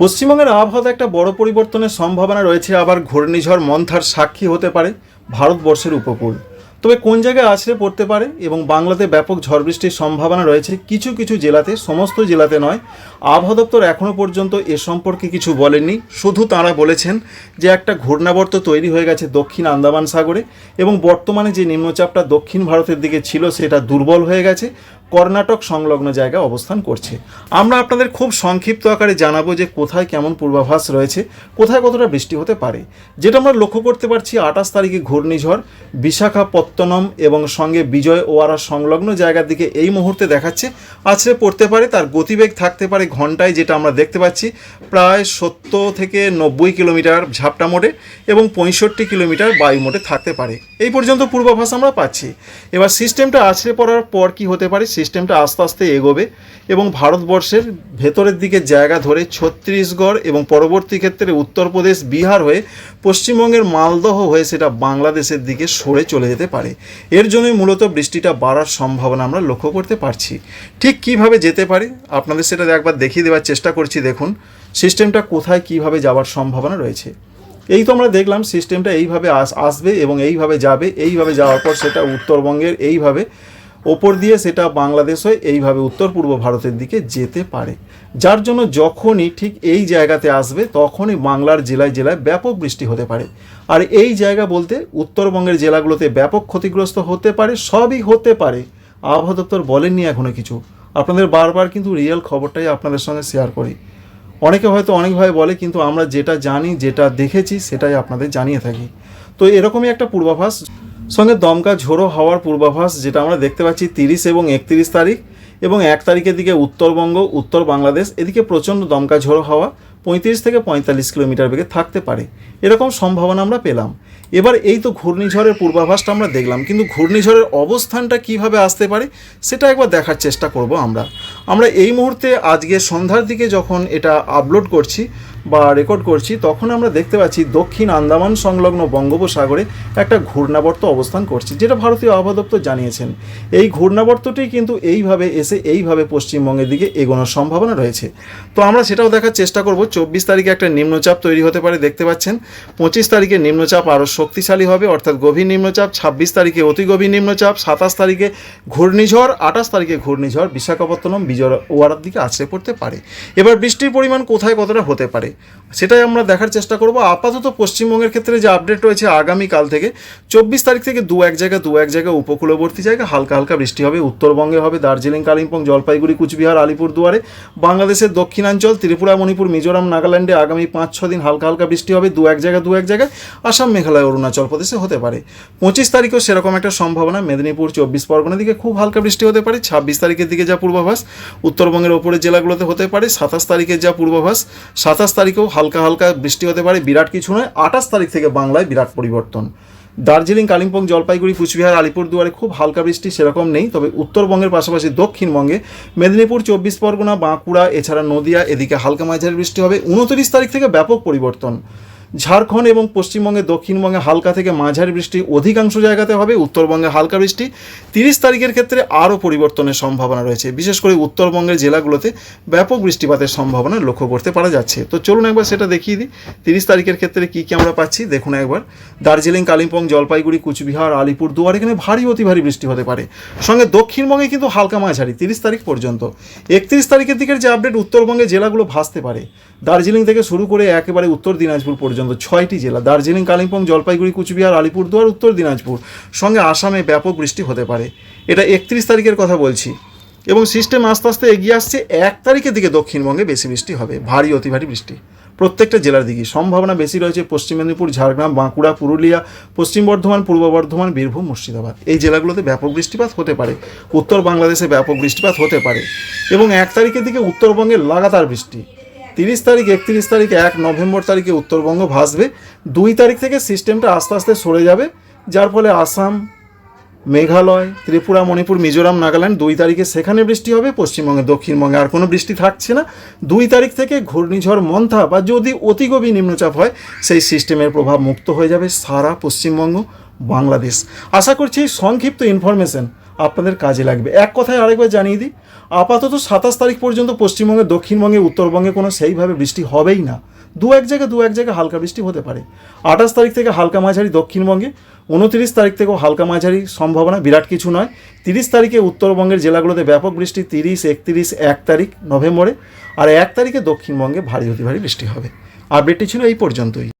পশ্চিমবঙ্গের আবহাওয়াতে একটা বড় পরিবর্তনের সম্ভাবনা রয়েছে, আবার ঘূর্ণিঝড় মন্থার সাক্ষী হতে পারে ভারতবর্ষের উপকূল। তবে কোন জায়গায় আছড়ে পড়তে পারে এবং বাংলাতে ব্যাপক ঝড় বৃষ্টির সম্ভাবনা রয়েছে, কিছু কিছু জেলাতে, সমস্ত জেলাতে নয়। আবহাওয়া দপ্তর এখনও পর্যন্ত এ সম্পর্কে কিছু বলেননি। শুধু তাঁরা বলেছেন যে একটা ঘূর্ণাবর্ত তৈরি হয়ে গেছে দক্ষিণ আন্দামান সাগরে এবং বর্তমানে যে নিম্নচাপটা দক্ষিণ ভারতের দিকে ছিল, সেটা দুর্বল হয়ে গেছে। কর্ণাটক সংলগ্ন জায়গায় অবস্থান করছে। আমরা আপনাদের খুব সংক্ষিপ্ত আকারে জানাব যে কোথায় কেমন পূর্বাভাস রয়েছে, কোথায় কতটা বৃষ্টি হতে পারে। যেটা আমরা লক্ষ্য করতে পারছি, আঠাশ তারিখে ঘূর্ণিঝড় বিশাখাপত্তনম এবং সঙ্গে বিজয় ওয়ারা সংলগ্ন জায়গার দিকে এই মুহূর্তে দেখাচ্ছে। আছড়ে পড়তে পারে, তার গতিবেগ থাকতে পারে ঘন্টায়, যেটা আমরা দেখতে পাচ্ছি, প্রায় সত্তর থেকে নব্বই কিলোমিটার ঝাপটা মোড়ে এবং পঁয়ষট্টি কিলোমিটার বায়ু মোড়ে থাকতে পারে। এই পর্যন্ত পূর্বাভাস আমরা পাচ্ছি। এবার সিস্টেমটা আছড়ে পড়ার পর কি হতে পারে সিস্টেমটা আস্তে আস্তে এগোবে এবং ভারতবর্ষের ভেতরের দিকে জায়গা ধরে ছত্তিশগড় এবং পরবর্তী ক্ষেত্রে উত্তরপ্রদেশ, বিহার হয়ে পশ্চিমবঙ্গের মালদহ হয়ে সেটা বাংলাদেশের দিকে সরে চলে যেতে পারে। এর জন্যই মূলত বৃষ্টিটা বাড়ার সম্ভাবনা আমরা লক্ষ্য করতে পারছি। ঠিক কীভাবে যেতে পারে, আপনাদের সেটা একবার দেখিয়ে দেওয়ার চেষ্টা করছি। দেখুন, সিস্টেমটা কোথায় কীভাবে যাওয়ার সম্ভাবনা রয়েছে। এই তো আমরা দেখলাম সিস্টেমটা এইভাবে আস, আসবে এবং এইভাবে যাবে, এইভাবে যাওয়ার পর সেটা উত্তরবঙ্গের এইভাবে ওপর দিয়ে সেটা বাংলাদেশ হয়ে এইভাবে উত্তর পূর্ব ভারতের দিকে যেতে পারে। যার জন্য যখনই ঠিক এই জায়গাতে আসবে, তখনই বাংলার জেলায় জেলায় ব্যাপক বৃষ্টি হতে পারে। আর এই জায়গা বলতে উত্তরবঙ্গের জেলাগুলোতে ব্যাপক ক্ষতিগ্রস্ত হতে পারে, সবই হতে পারে। আবহাওয়া দপ্তর বলেননি এখনও কিছু। আপনাদের বারবার কিন্তু রিয়েল খবরটাই আপনাদের সঙ্গে শেয়ার করি। অনেকে হয়তো অনেকভাবে বলে, কিন্তু আমরা যেটা জানি, যেটা দেখেছি, সেটাই আপনাদের জানিয়ে থাকি। তো এরকমই একটা পূর্বাভাস সঙ্গে দমকা ঝোড়ো হওয়ার পূর্বাভাস, যেটা আমরা দেখতে পাচ্ছি তিরিশ এবং একত্রিশ তারিখ এবং এক তারিখের দিকে উত্তরবঙ্গ, উত্তর বাংলাদেশ, এদিকে প্রচণ্ড দমকা ঝোড়ো হাওয়া, পঁয়ত্রিশ থেকে পঁয়তাল্লিশ কিলোমিটার বেগে থাকতে পারে। এরকম সম্ভাবনা আমরা পেলাম। এবার এই তো ঘূর্ণিঝড়ের পূর্বাভাসটা আমরা দেখলাম, কিন্তু ঘূর্ণিঝড়ের অবস্থানটা কীভাবে আসতে পারে, সেটা একবার দেখার চেষ্টা করব আমরা। আমরা এই মুহূর্তে আজকে সন্ধ্যার দিকে যখন এটা আপলোড করছি বা রেকর্ড করছি, তখন আমরা দেখতে পাচ্ছি দক্ষিণ আন্দামান সংলগ্ন বঙ্গোপসাগরে একটা ঘূর্ণাবর্ত অবস্থান করছে, যেটা ভারতীয় আবহাওয়া দপ্তর জানিয়েছেন। এই ঘূর্ণাবর্তটি কিন্তু এইভাবে এসে এইভাবে পশ্চিমবঙ্গের দিকে এগোনোর সম্ভাবনা রয়েছে। তো আমরা সেটাও দেখার চেষ্টা করব। চব্বিশ তারিখে একটা নিম্নচাপ তৈরি হতে পারে, দেখতে পাচ্ছেন। পঁচিশ তারিখে নিম্নচাপ আরও শক্তিশালী হবে, অর্থাৎ গভীর নিম্নচাপ। ছাব্বিশ তারিখে অতি গভীর নিম্নচাপ। সাতাশ তারিখে ঘূর্ণিঝড়। আঠাশ তারিখে ঘূর্ণিঝড়। বিশাখাপত্তনম বিজয় ওয়ারার দিকে আছড়ে পড়তে পারে। এবার বৃষ্টির পরিমাণ কোথায় কতটা হতে পারে? সেটাই আমরা দেখার চেষ্টা করব। আপাতত পশ্চিমবঙ্গের ক্ষেত্রে যে আপডেট রয়েছে আগামীকাল থেকে, চব্বিশ তারিখ থেকে দু এক জায়গা, দু এক জায়গায় উপকূলবর্তী জায়গা, হালকা হালকা বৃষ্টি হবে। উত্তরবঙ্গে হবে দার্জিলিং, কালিম্পং, জলপাইগুড়ি, কুচবিহার, আলিপুরদুয়ারে, বাংলাদেশের দক্ষিণাঞ্চল, ত্রিপুরা, মণিপুর, মিজোরাম, নাগাল্যান্ডে আগামী পাঁচ, ছ দিন হালকা হালকা বৃষ্টি হবে। দু এক জায়গা, দু এক জায়গায় আসাম, মেঘালয়, অরুণাচল প্রদেশে হতে পারে। পঁচিশ তারিখেও সেরকম একটা সম্ভাবনা। মেদিনীপুর, চব্বিশ পরগনার দিকে খুব হালকা বৃষ্টি হতে পারে। ছাব্বিশ তারিখের দিকে যা পূর্বাভাস। উত্তরবঙ্গের ওপরের জেলাগুলোতে হতে পারে। সাতাশ তারিখের যা পূর্বাভাস। সাতাশ তারিখেও হালকা হালকা বৃষ্টি হতে পারে, বিরাট কিছু নয়। আঠাশ তারিখ থেকে বাংলায় বিরাট পরিবর্তন। দার্জিলিং, কালিম্পং, জলপাইগুড়ি, কুচবিহার, আলিপুরদুয়ারে খুব হালকা বৃষ্টি সেরকম নেই, তবে উত্তরবঙ্গের পাশাপাশি দক্ষিণবঙ্গে মেদিনীপুর, চব্বিশ পরগনা, বাঁকুড়া, এছাড়া নদিয়া, এদিকে হালকা মাঝারি বৃষ্টি হবে। উনত্রিশ তারিখ থেকে ব্যাপক পরিবর্তন। ঝাড়খণ্ড এবং পশ্চিমবঙ্গে দক্ষিণবঙ্গে হালকা থেকে মাঝারি বৃষ্টি অধিকাংশ জায়গাতে হবে, উত্তরবঙ্গে হালকা বৃষ্টি। তিরিশ তারিখের ক্ষেত্রে আরও পরিবর্তনের সম্ভাবনা রয়েছে। বিশেষ করে উত্তরবঙ্গের জেলাগুলোতে ব্যাপক বৃষ্টিপাতের সম্ভাবনা লক্ষ্য করতে পারা যাচ্ছে। তো চলুন একবার সেটা দেখিয়ে দিই। তিরিশ তারিখের ক্ষেত্রে কী কী আমরা পাচ্ছি? দেখুন একবার। দার্জিলিং, কালিম্পং, জলপাইগুড়ি, কুচবিহার আলিপুর দুয়ার এখানে ভারী অতি ভারী বৃষ্টি হতে পারে। সঙ্গে দক্ষিণবঙ্গে কিন্তু হালকা মাঝারি, তিরিশ তারিখ পর্যন্ত। একত্রিশ তারিখের দিকের যে আপডেট উত্তরবঙ্গে জেলাগুলো ভাসতে পারে। দার্জিলিং থেকে শুরু করে একেবারে উত্তর দিনাজপুর পর্যন্ত ছয়টি জেলা, দার্জিলিং, কালিম্পং, জলপাইগুড়ি, কুচবিহার, আলিপুরদুয়ার, উত্তর দিনাজপুর। সঙ্গে আসামে ব্যাপক বৃষ্টি হতে পারে। এটা একত্রিশ তারিখের কথা বলছি। এবং সিস্টেম আস্তে আস্তে এগিয়ে আসছে, এক তারিখের দিকে দক্ষিণবঙ্গে বেশি বৃষ্টি হবে। ভারী, অতি ভারী বৃষ্টি। প্রত্যেকটা জেলার দিকে। সম্ভাবনা বেশি রয়েছে পশ্চিম মেদিনীপুর, ঝাড়গ্রাম, বাঁকুড়া, পুরুলিয়া, পশ্চিম বর্ধমান, পূর্ব বর্ধমান, বীরভূম, মুর্শিদাবাদ। এই জেলাগুলোতে ব্যাপক বৃষ্টিপাত হতে পারে। উত্তর বাংলাদেশে ব্যাপক বৃষ্টিপাত হতে পারে। এবং এক তারিখের দিকে উত্তরবঙ্গে লাগাতার বৃষ্টি। তিরিশ তারিখ, একত্রিশ তারিখ, এক নভেম্বর তারিখে উত্তরবঙ্গ ভাসবে। দুই তারিখ থেকে সিস্টেমটা আস্তে আস্তে সরে যাবে। যার ফলে আসাম, মেঘালয়, ত্রিপুরা, মণিপুর, মিজোরাম, নাগাল্যান্ড দুই তারিখে সেখানে বৃষ্টি হবে। পশ্চিমবঙ্গে, দক্ষিণবঙ্গে আর কোনো বৃষ্টি থাকছে না। দুই তারিখ থেকে ঘূর্ণিঝড় মন্থা বা যদি অতি গভীর নিম্নচাপ হয়, সেই সিস্টেমের প্রভাব মুক্ত হয়ে যাবে সারা পশ্চিমবঙ্গ, বাংলাদেশ। আশা করছি সংক্ষিপ্ত ইনফরমেশন আপনাদের কাজে লাগবে। এক কথায় আরেকবার জানিয়ে দিই আপাতত সাতাশ তারিখ পর্যন্ত পশ্চিমবঙ্গে, দক্ষিণবঙ্গে, উত্তরবঙ্গে কোনো সেইভাবে বৃষ্টি হবেই না। দু এক জায়গায় দু এক জায়গায় হালকা বৃষ্টি হতে পারে। আঠাশ তারিখ থেকে হালকা মাঝারি দক্ষিণবঙ্গে, উনত্রিশ তারিখ থেকেও হালকা মাঝারি সম্ভাবনা, বিরাট কিছু নয়। তিরিশ তারিখে উত্তরবঙ্গের জেলাগুলোতে ব্যাপক বৃষ্টি, তিরিশ, একত্রিশ, এক তারিখ নভেম্বরে। আর এক তারিখে দক্ষিণবঙ্গে ভারী অতি ভারী বৃষ্টি হবে। আপডেটটি ছিল এই পর্যন্তই।